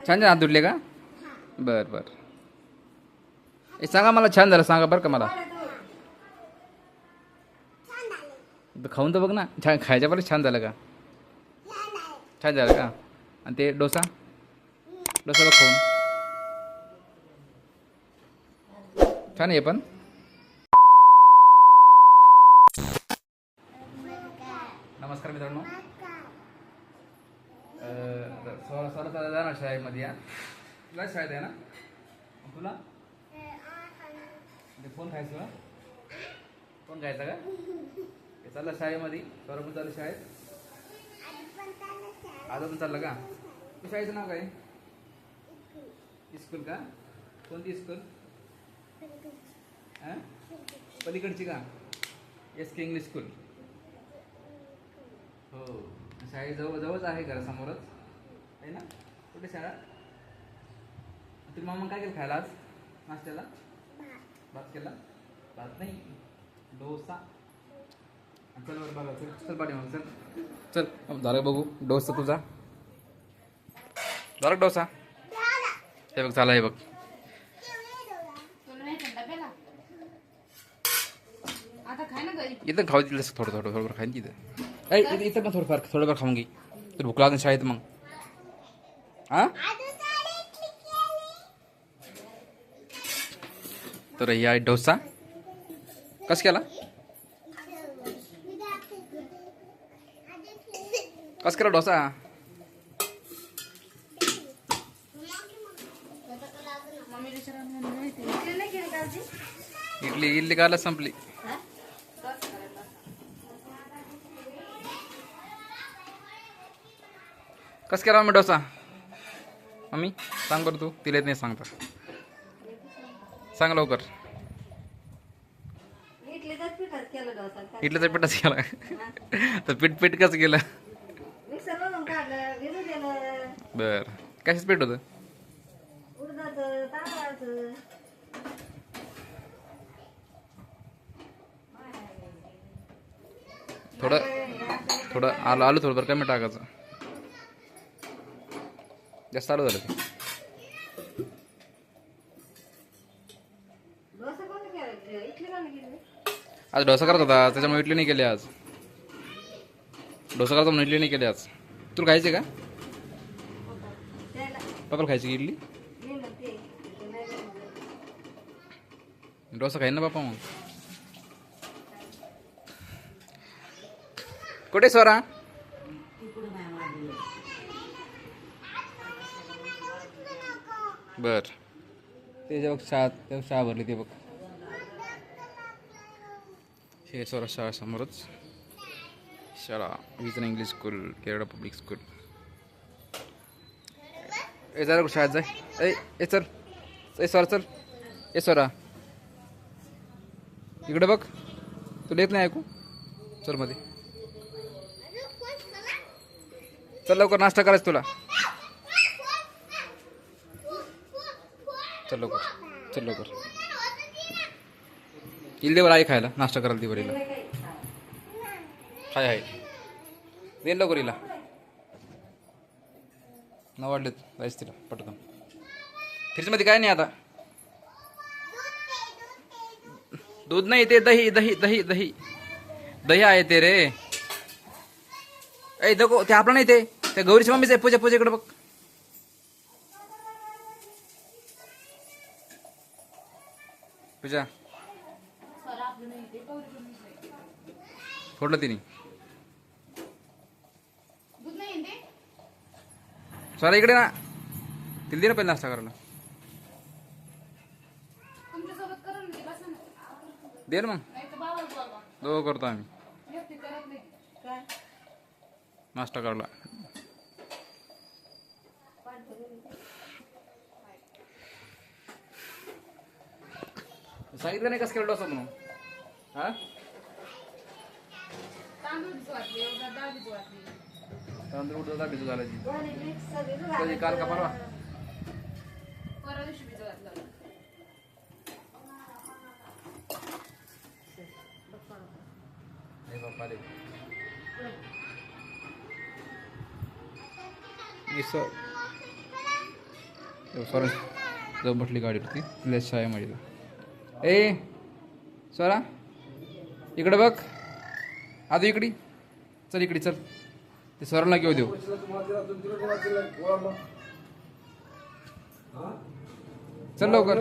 छान छान हात धुतले का? बर बर. ए सांगा मला छान झालं सांगा बरं का मला. तर खाऊन तर बघ ना. छान खायच्या बरं छान झालं का? छान झालं का? आणि ते डोसा? डोसा बघ खाऊन. छान आहे पण. नमस्कार मित्रांनो. तर सोळा सोळा तारखेला जाणार शाळेमध्ये या. तुला शाळेत आहे ना? तुला? म्हणजे ते फोन खायचं कोण फोन खायचा का? ते चाललं शाळेमध्ये. स्वरा पण चाललं शाळेत. आज पण चाललं का? तू शाळेचं नाव काय? स्कूल का? कोणती स्कूल हां? पलीकडची का? S K English school. हो. शाळे जवळ जवळच आहे घरासमोरच आहे ना? कुठे शाळा? तुम्ही मामा काय केलं खायला आज? नाश्त्याला? भात केला? भात नाही. डोसा. चल बरं बघा चल चल पाठी मग चल. चल झालं बघू. डोसा तुझा. झाला का डोसा? हे बघ झाला हे बघ. तुला नाही थंड प्याला आता खाय ना घरी. इथं खाऊ दिलं थोडं थोडं थोडं खाईन तिथं इथं. पण थोडंफार थोडंफार खाऊन घे. तर भूक शाळेत मग. हां? तर ही आहे डोसा. कस केला? कस केला डोसा? इडली इडली काला संपली? कस केला मी डोसा? मम्मी सांग बरं तू. तिला येत नाही सांगता. सांग लवकर? इडलीचा पिठाच केला. तर पीठ पीठ कसं केलं? बर. कशाच पीठ होतं? थोडं थोडं आलू आलू थोडं बरं कमी टाकायचं. जास्त आलू झालं ते. आज डोसा करत होता त्याच्यामुळे इडली नाही केली आज. डोसा करतो म्हणून इडली नाही केली आज. तुला खायची का? पप्पाला खायची की इडली. डोसा खाईन ना बापा मग. कुठे स्वरा बर. ते जे बघ शाळा ते शाळा भरली ते बघ. हे स्वरा शाळा समोरच. शाळा vision English school Kerala public school. ए जरा शाळेत जाय. ए ए चल. ए स्वरा चल. ए स्वरा इकडे बघ. तुला येत नाही ऐकू? चलमध्ये. चल लवकर नाश्ता करायचं तुला. चल लवकर चल लवकर. येईल दे बरं आई खायला. नाश्ता करायला दे बरं हिला. हाय आहे दे लवकर हिला. न वाढलेत जायच तिला पटकन. फ्रीजमध्ये काय नाही आता. दूध नाही ते दही दही दही दही. दही आहे ते रे. ऐ दगो ते आपलं नाही ते. त्या गौरीची मम्मीच आहे. पूजा पूजेकडे बघ. पूजा. फोडलं तिने. स्वरा इकडे ना. तिला दे ना पहिले नाश्ता करायला. दे ना दे मग. दोघं करतो आम्ही. नाश्ता करायला. सांगितलं नाही कसं केलं डोसा म्हणून? हा? तांदूळ एवढा डाळ भिजू घालायची. कधी. काल का परवा? परवा दिवशी भिजू घातलं. हे बाप्पा रे. स्वरा जाऊ बसली गाडीवरती. तिला शाळेमध्ये ए स्वरा इकडं बघ. आधी इकडे. चल इकडे चल. ते स्वराला घेऊ देऊ. चल लवकर.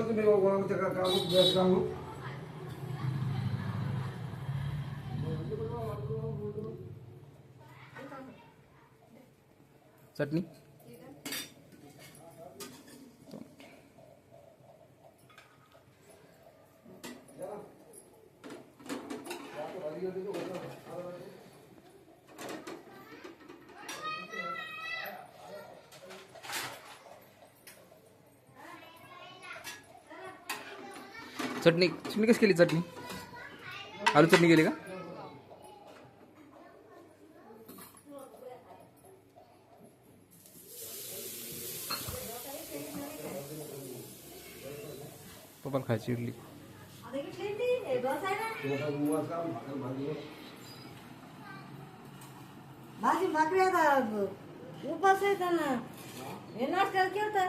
चटणी. चटणी चटणी कशी केली चटणी? आलू चटणी केली का? पप्पाला खायची इडली. भाजी भाकरी आता उपास आहे त्यांना. हे नाश्ता केलं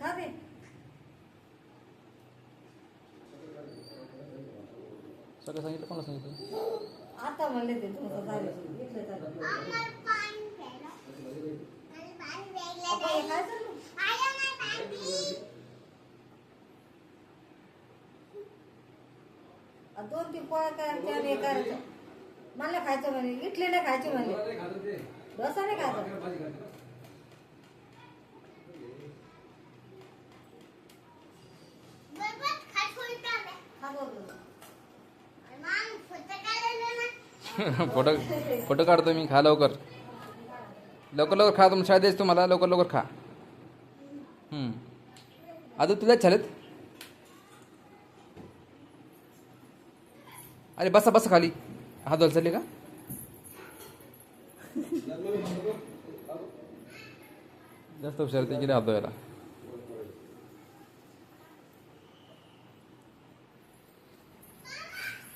खाते सगळं सांगितलं कोणाला सांगितलं? आता म्हणले ते तुमचं झाले. इथले झाले. आपण हे खायचं ना? आ, दोन तीन पोळ्या करायच्या आणि हे करायचं. मला खायचं म्हणे इडली नाही खायची म्हणे. डोसा नाही खायचा खातो होतो. फोटो फोटो काढतो मी खा लवकर. लवकर लवकर खा तुम्ही शाळेत तुम्हाला लवकर लवकर खा. अजून आता तुलाच झालेत अरे बसा बसा खाली. हात चालले का? जास्त हुशार ते गेले हात धुवायला.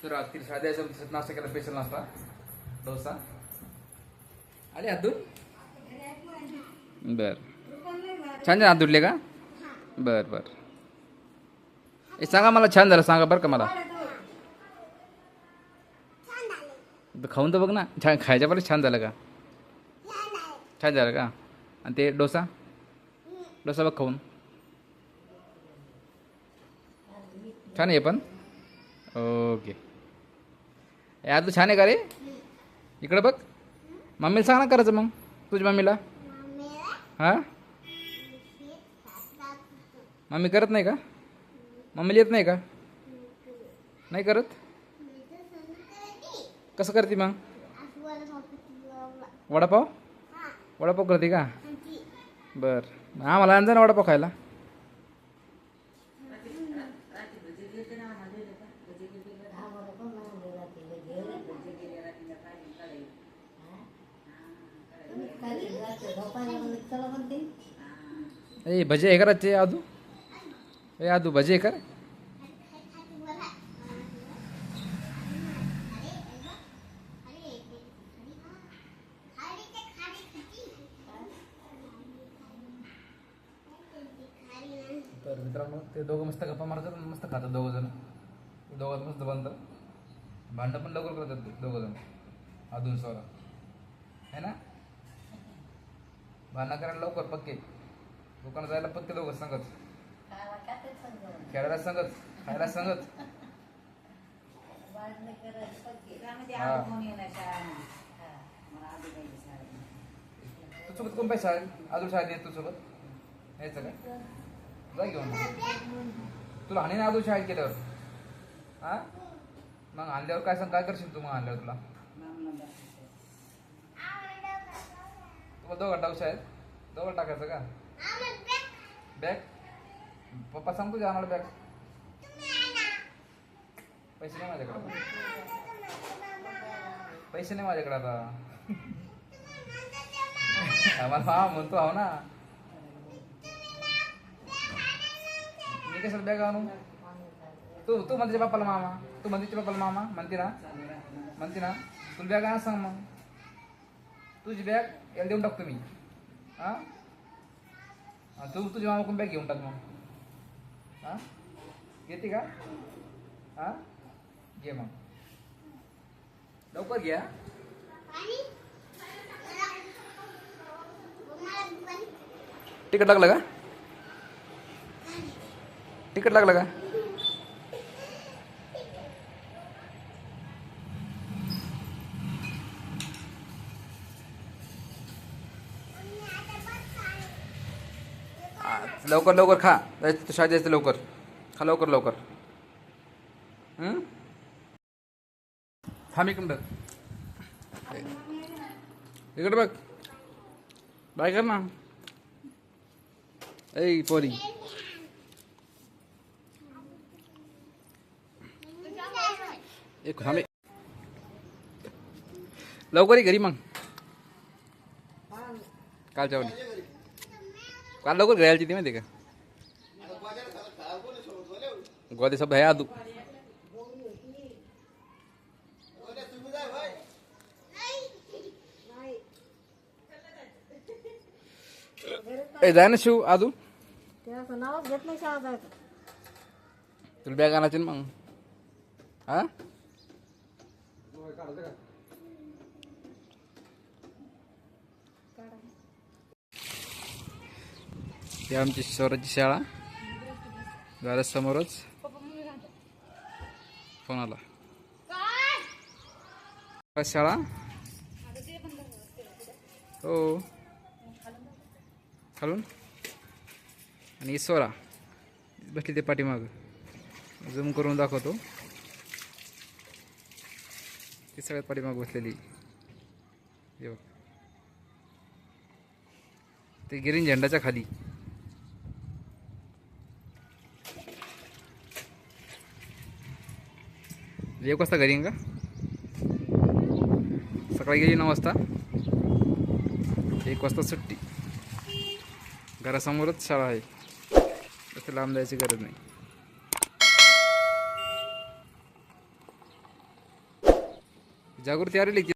तर रात्री साध्या नाश्ता केला स्पेशल नाश्ता. डोसा. आले हात बर. छान छान हात का? बर बर. ए सांगा मला छान झालं सांगा बरं का मला. खाऊन तर बघ ना छान खायच्या पण छान झालं का? छान झालं का? आणि ते डोसा? डोसा बघ खाऊन. छान आहे पण? ओके. यार तू छान आहे का रे? इकडं बघ. मम्मीला सांग ना करायचं मग तुझ्या मम्मीला. हां? मम्मी करत नाही का? मम्मीला येत नाही का? नाही करत? कसं करते मग? वडापाव? वडापाव करते का? बर. आम्हाला आणजा ना वडापाव खायला. ए भजे आहे करायचे आदू ए आदू भजे आहे कर. तर मित्रांनो ते दोघं मस्त गप्पा मारतात मस्त खातात दोघं जण. दोघात मस्त बनतात. भांडं पण लवकर करतात दोघं जण. अजून स्वरा है ना? भांडणं करायला लवकर पक्के. दुकानात जायला पक्के दोघं सांगत. खेळायला सांगत खायला सांगत. हा. तू सोबत कोण पाहिजे शाळेत? अजून शाळेत येत तू सोबत यायचं काय जा घेऊन. तुला हाणे ना अजून शाळेत केल्यावर? हा? मग आणल्यावर काय सांग काय करशील तू मग आणल्यावर तुला? दोघं टाकू शाळेत. दोघं टाकायचं का? बॅग पप्पा सांगतो तुझ्या आम्हाला बॅग पैसे नाही माझ्याकडे पैसे नाही माझ्याकडे आता. आम्हाला हा म्हणतो आहो ना. मी कसं बॅग आणू? तू तू म्हणते बाप्पाला मामा. तू म्हणते बाप्पाला मामा. म्हणते ना? म्हणते ना? तुला बॅग आणा सांग मग. तुझी बॅग याला देऊन टाकतो मी. हा? तू तुझ्या मामाकडून बॅग घेऊन टाक मग. हा? घेते का? हा? घे मग. लवकर घ्या तिकट लागलं का? तिकट लागलं का? लवकर लवकर खा. जायचं शाळेत जायचं लवकर. खा लवकर लवकर. थांब इकडं इकडे बघ. बाय कर ना. ऐ पोरी. एक थांबे लवकर ये घरी मग. काल जेवण. काल लवकर घरी आली ती माहिती का? गोदे सब है आदू. ए जाय ना शिव आदू. त्याचं नावच घेत नाही शाळा जायचं. तुला बॅग आणायची ना मग? हा? ही आमची स्वराची शाळा. घरासमोरच फोन आला शाळा? हो. खालून? आणि स्वरा बसली ते पाठीमाग. झूम करून दाखवतो. ती सगळ्यात पाठीमाग बसलेली. ते गिरीन झेंडाच्या खाली. एक वाजता घरी का सकाळी गेली नऊ वाजता एक वाजता सुट्टी घरासमोरच शाळा आहे तसं लांब जायची गरज नाही। जागृती आलेली की